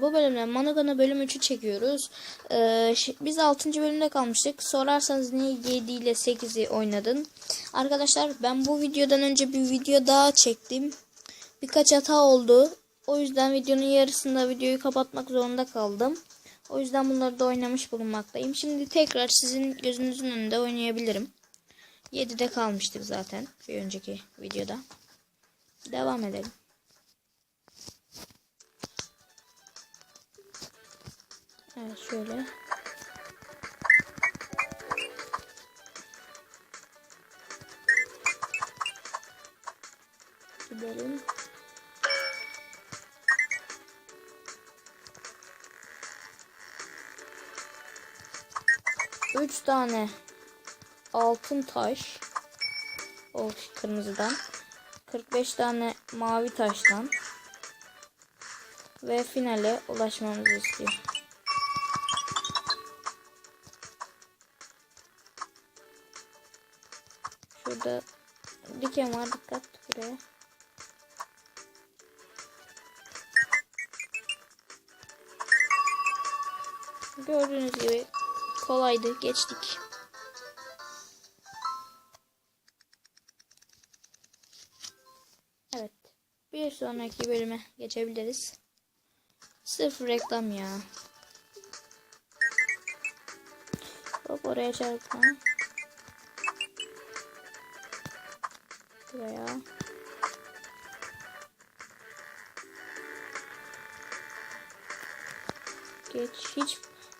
bu bölümde Monogana bölüm 3'ü çekiyoruz. Ee, biz 6. bölümde kalmıştık. Sorarsanız niye 7 ile 8'i oynadın? Arkadaşlar ben bu videodan önce bir video daha çektim. Birkaç hata oldu. O yüzden videonun yarısında videoyu kapatmak zorunda kaldım. O yüzden bunları da oynamış bulunmaktayım. Şimdi tekrar sizin gözünüzün önünde oynayabilirim. 7'de kalmıştık zaten bir önceki videoda. Devam edelim. Evet şöyle. Gidelim. Üç tane altın taş. O kırmızıdan. 45 tane mavi taştan. Ve finale ulaşmamızı istiyor. Şurada diken var dikkat buraya. Gördüğünüz gibi kolaydı geçtik. Evet. Bir sonraki bölüme geçebiliriz. Sırf reklam ya. Hop oraya çarpma. Buraya. Geç. Hiç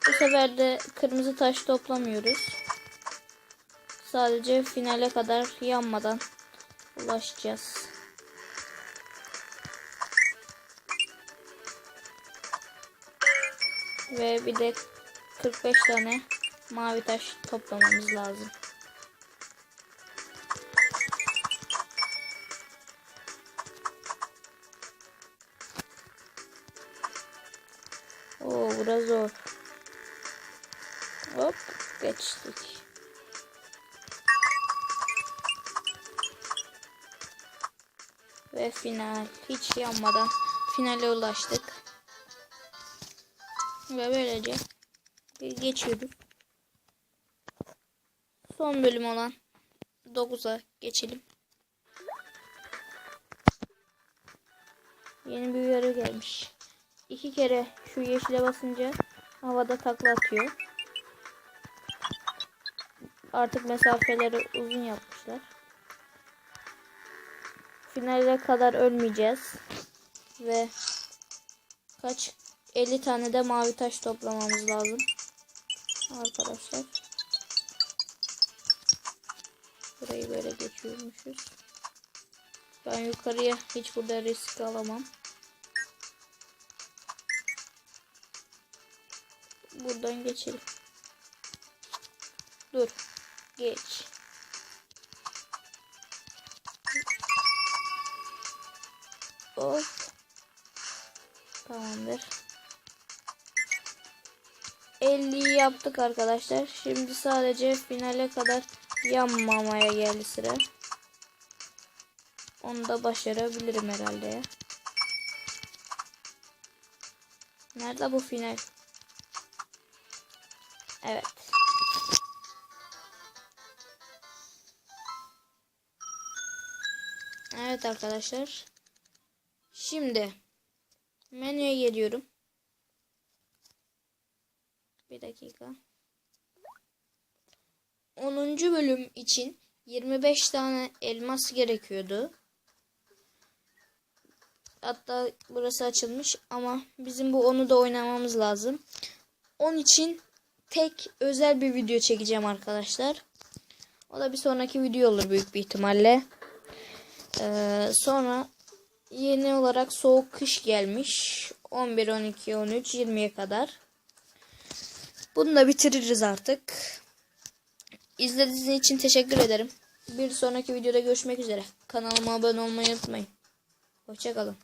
bu sefer de kırmızı taş toplamıyoruz. Sadece finale kadar yanmadan ulaşacağız. Ve bir de 45 tane mavi taş toplamamız lazım. Burası zor. Hop geçtik. Ve final. Hiç yanmadan finale ulaştık. Ve böylece geçiyorduk. Son bölüm olan 9'a geçelim. Yeni bir uyarı gelmiş. İki kere şu yeşile basınca havada takla atıyor. Artık mesafeleri uzun yapmışlar. Finale kadar ölmeyeceğiz. Ve kaç 50 tane de mavi taş toplamamız lazım. Arkadaşlar. Burayı böyle geçiyormuşuz. Ben yukarıya hiç burada risk alamam. Buradan geçelim. Dur. Geç. Hop. Tamamdır. 50'yi yaptık arkadaşlar. Şimdi sadece finale kadar yanmamaya geldi sıra. Onu da başarabilirim herhalde. Nerede bu final? Evet. Evet arkadaşlar. Şimdi menüye geliyorum. Bir dakika. 10. bölüm için 25 tane elmas gerekiyordu. Hatta burası açılmış ama bizim bu onu da oynamamız lazım. Onun için tek özel bir video çekeceğim arkadaşlar. O da bir sonraki video olur büyük bir ihtimalle. Ee, sonra yeni olarak soğuk kış gelmiş. 11, 12, 13, 20'ye kadar. Bunu da bitiririz artık. İzlediğiniz için teşekkür ederim. Bir sonraki videoda görüşmek üzere. Kanalıma abone olmayı unutmayın. Hoşçakalın.